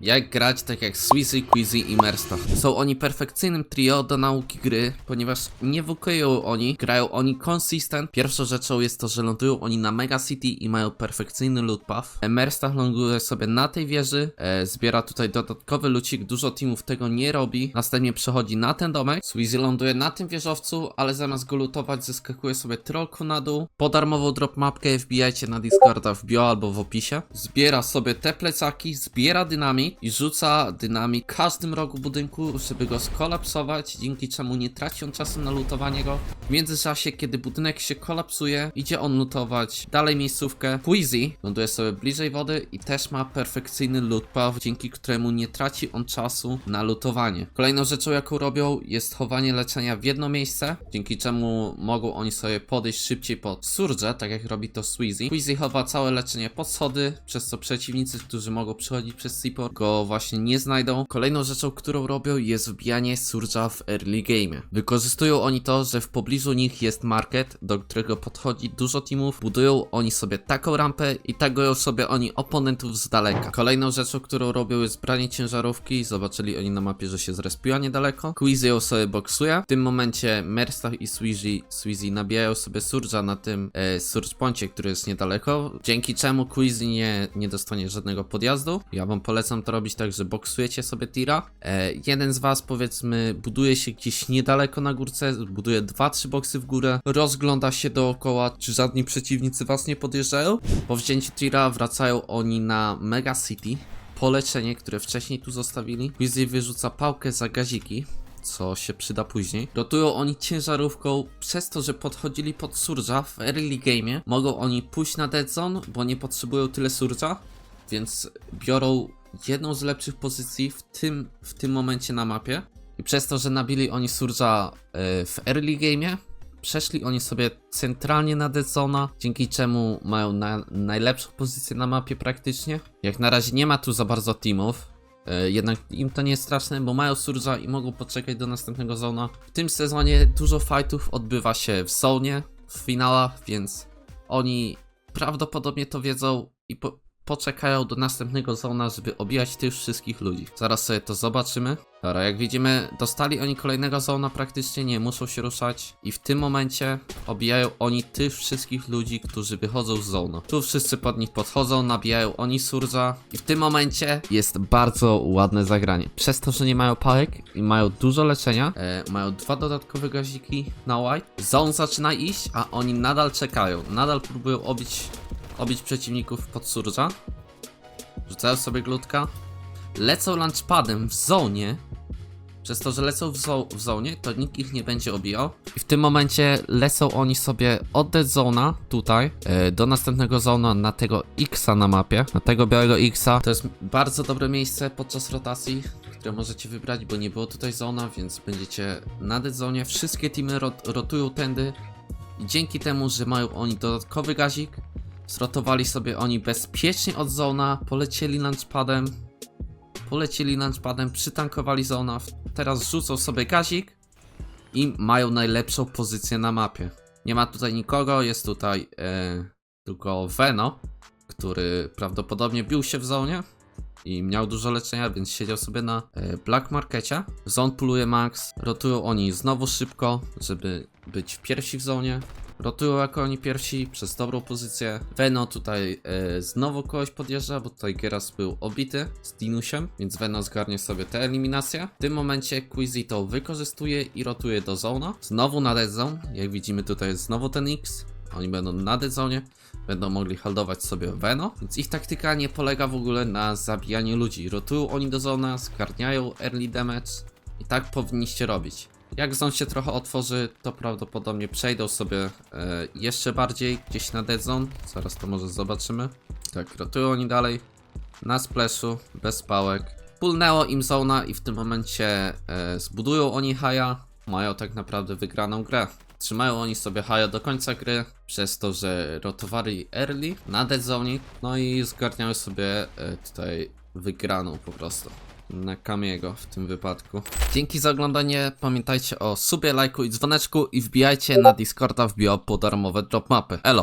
jak grać tak jak Sweezy, Quizzy i Merstach. Są oni perfekcyjnym trio do nauki gry, ponieważ nie wukają oni, grają oni consistent. Pierwszą rzeczą jest to, że lądują oni na Mega City i mają perfekcyjny loot path. E, Merstach ląduje sobie na tej wieży, e, zbiera tutaj dodatkowy lucik, dużo teamów tego nie robi. Następnie przechodzi na ten domek. Sweezy ląduje na tym wieżowcu, ale zamiast go lutować, zeskakuje sobie trollku na dół. Po darmową drop mapkę wbijajcie na Discorda w bio albo w opisie. Zbiera sobie te plecaki, zbiera dynamit i rzuca dynamit w każdym rogu budynku, żeby go skolapsować, dzięki czemu nie traci on czasu na lutowanie go. W międzyczasie, kiedy budynek się kolapsuje, idzie on lutować dalej miejscówkę. Queasy ląduje sobie bliżej wody i też ma perfekcyjny loot path, dzięki któremu nie traci on czasu na lutowanie. Kolejną rzeczą, jaką robią, jest chowanie leczenia w jedno miejsce, dzięki czemu mogą oni sobie podejść szybciej pod surge, tak jak robi to Sweezy. Queasy chowa całe leczenie pod schody, przez co przeciwnicy, którzy mogą przechodzić przez Seaport, go właśnie nie znajdą. Kolejną rzeczą, którą robią, jest wbijanie surge'a w early game. Wykorzystują oni to, że w pobliżu nich jest market, do którego podchodzi dużo teamów. Budują oni sobie taką rampę i tagują sobie oni oponentów z daleka. Kolejną rzeczą, którą robią, jest branie ciężarówki. Zobaczyli oni na mapie, że się zrespiła niedaleko. Queasy ją sobie boksuje. W tym momencie Merstach i Sweezy, Sweezy nabijają sobie surge'a na tym e, surge poncie, który jest niedaleko. Dzięki czemu Queasy nie, nie dostanie żadnego podjazdu. Ja wam polecam to robić tak, że boksujecie sobie tira. E, jeden z was powiedzmy buduje się gdzieś niedaleko na górce, buduje 2-3 boksy w górę, rozgląda się dookoła, czy żadni przeciwnicy was nie podjeżdżają. Po wzięciu tira wracają oni na Mega City. Poleczenie, które wcześniej tu zostawili. Weasley wyrzuca pałkę za gaziki, co się przyda później. Rotują oni ciężarówką przez to, że podchodzili pod surge'a w early game. Mogą oni pójść na dead zone, bo nie potrzebują tyle surge'a, więc biorą jedną z lepszych pozycji w tym, w tym momencie na mapie. I przez to, że nabili oni surge'a e, w early game, przeszli oni sobie centralnie na dead zone'a, dzięki czemu mają na, najlepszą pozycję na mapie praktycznie. Jak na razie nie ma tu za bardzo teamów, E, Jednak im to nie jest straszne, bo mają surża i mogą poczekać do następnego zona. W tym sezonie dużo fightów odbywa się w zonie, w finałach, więc oni prawdopodobnie to wiedzą i po poczekają do następnego zona, żeby obijać tych wszystkich ludzi. Zaraz sobie to zobaczymy. Dobra, jak widzimy, dostali oni kolejnego zona praktycznie, nie muszą się ruszać i w tym momencie obijają oni tych wszystkich ludzi, którzy wychodzą z zona. Tu wszyscy pod nich podchodzą, nabijają oni surza i w tym momencie jest bardzo ładne zagranie. Przez to, że nie mają pałek i mają dużo leczenia, e, mają dwa dodatkowe gaziki na white, zone zaczyna iść, a oni nadal czekają, nadal próbują obić obić przeciwników pod surża. Rzucają sobie glutka. Lecą launchpadem w zonie. Przez to, że lecą w, zo w zonie, to nikt ich nie będzie obijał. I w tym momencie lecą oni sobie od dead zona tutaj e, do następnego zona na tego Xa na mapie. Na tego białego Xa. To jest bardzo dobre miejsce podczas rotacji, które możecie wybrać, bo nie było tutaj zona, więc będziecie na dead zone. Wszystkie teamy rot rotują tędy. I dzięki temu, że mają oni dodatkowy gazik, Zrotowali sobie oni bezpiecznie od zona, polecieli launchpadem, polecieli launchpadem, przytankowali zona, teraz rzucą sobie gazik i mają najlepszą pozycję na mapie. Nie ma tutaj nikogo, jest tutaj e, tylko Veno, który prawdopodobnie bił się w zonie i miał dużo leczenia, więc siedział sobie na e, Black Markecie. Zone puluje max, rotują oni znowu szybko, żeby być pierwsi w zonie. Rotują jako oni pierwsi przez dobrą pozycję. Veno tutaj e, znowu kogoś podjeżdża, bo tutaj Geras był obity z Dinusiem, więc Veno zgarnie sobie tę eliminację. W tym momencie Quizzy to wykorzystuje i rotuje do zona. Znowu na dead zone, jak widzimy tutaj jest znowu ten X. Oni będą na dead zone, będą mogli haldować sobie Veno, więc ich taktyka nie polega w ogóle na zabijaniu ludzi. Rotują oni do zona, zgarniają early damage i tak powinniście robić. Jak zone się trochę otworzy, to prawdopodobnie przejdą sobie e, jeszcze bardziej gdzieś na dead zone. Zaraz to może zobaczymy. Tak, rotują oni dalej. Na splashu, bez pałek. Pulnęło im zona i w tym momencie e, zbudują oni haja. Mają tak naprawdę wygraną grę. Trzymają oni sobie haja do końca gry, przez to, że rotowali early na dead zone, no i zgarniały sobie e, tutaj wygraną po prostu na Kamiego w tym wypadku. Dzięki za oglądanie, pamiętajcie o subie, lajku i dzwoneczku i wbijajcie na Discorda w bio po darmowe drop mapy. Elo!